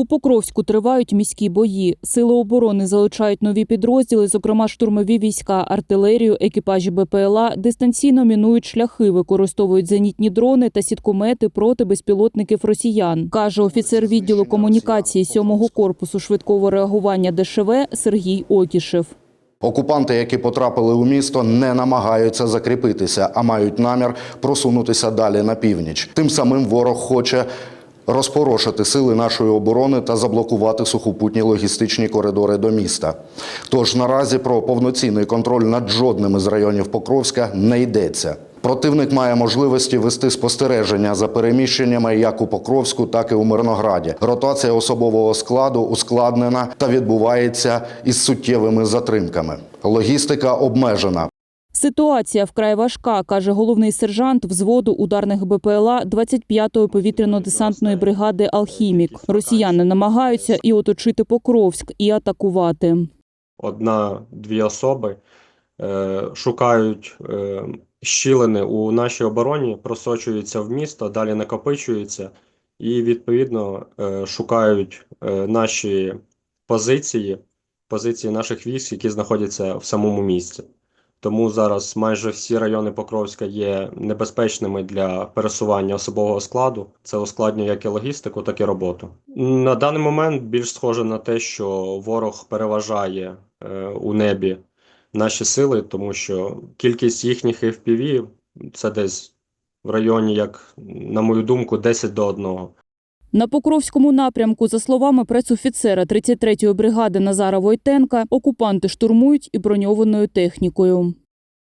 У Покровську тривають міські бої. Сили оборони залучають нові підрозділи, зокрема штурмові війська, артилерію, екіпажі БПЛА, дистанційно мінують шляхи, використовують зенітні дрони та сіткомети проти безпілотників росіян, каже офіцер відділу комунікації 7-го корпусу швидкого реагування ДШВ Сергій Окішев. Окупанти, які потрапили у місто, не намагаються закріпитися, а мають намір просунутися далі на північ. Тим самим ворог хоче розпорошити сили нашої оборони та заблокувати сухопутні логістичні коридори до міста. Тож наразі про повноцінний контроль над жодним із районів Покровська не йдеться. Противник має можливості вести спостереження за переміщеннями як у Покровську, так і у Мирнограді. Ротація особового складу ускладнена та відбувається із суттєвими затримками. Логістика обмежена. Ситуація вкрай важка, каже головний сержант взводу ударних БПЛА 25-ї повітряно-десантної бригади Алхімік. Росіяни намагаються і оточити Покровськ, і атакувати. одна-дві особи е, шукають е, щілини у нашій обороні, просочуються в місто, далі накопичуються і відповідно е, шукають е, наші позиції, позиції наших військ, які знаходяться в самому місті. Тому зараз майже всі райони Покровська є небезпечними для пересування особового складу. Це ускладнює як і логістику, так і роботу. На даний момент більш схоже на те, що ворог переважає е, у небі наші сили, тому що кількість їхніх FPV – це десь в районі, як на мою думку, 10 до 1. На Покровському напрямку, за словами пресофіцера 33-ї бригади Назара Войтенка, окупанти штурмують і броньованою технікою.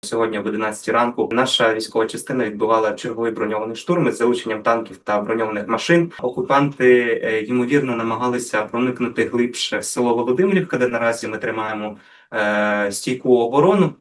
Сьогодні об 11 ранку наша військова частина відбувала черговий броньований штурм із залученням танків та броньованих машин. Окупанти е, ймовірно намагалися проникнути глибше в село Володимирівка, де наразі ми тримаємо е, стійку оборону.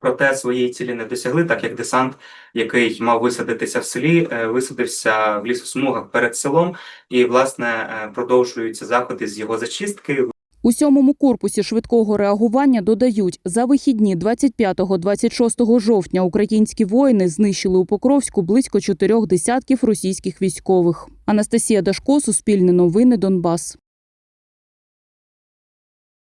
Проте своєї цілі не досягли, так як десант, який мав висадитися в селі, е, висадився в лісосмугах перед селом, і власне е, продовжуються заходи з його зачистки. У сьомому корпусі швидкого реагування додають, за вихідні 25-26 жовтня українські воїни знищили у Покровську близько чотирьох десятків російських військових. Анастасія Дашко, Суспільне новини, Донбас.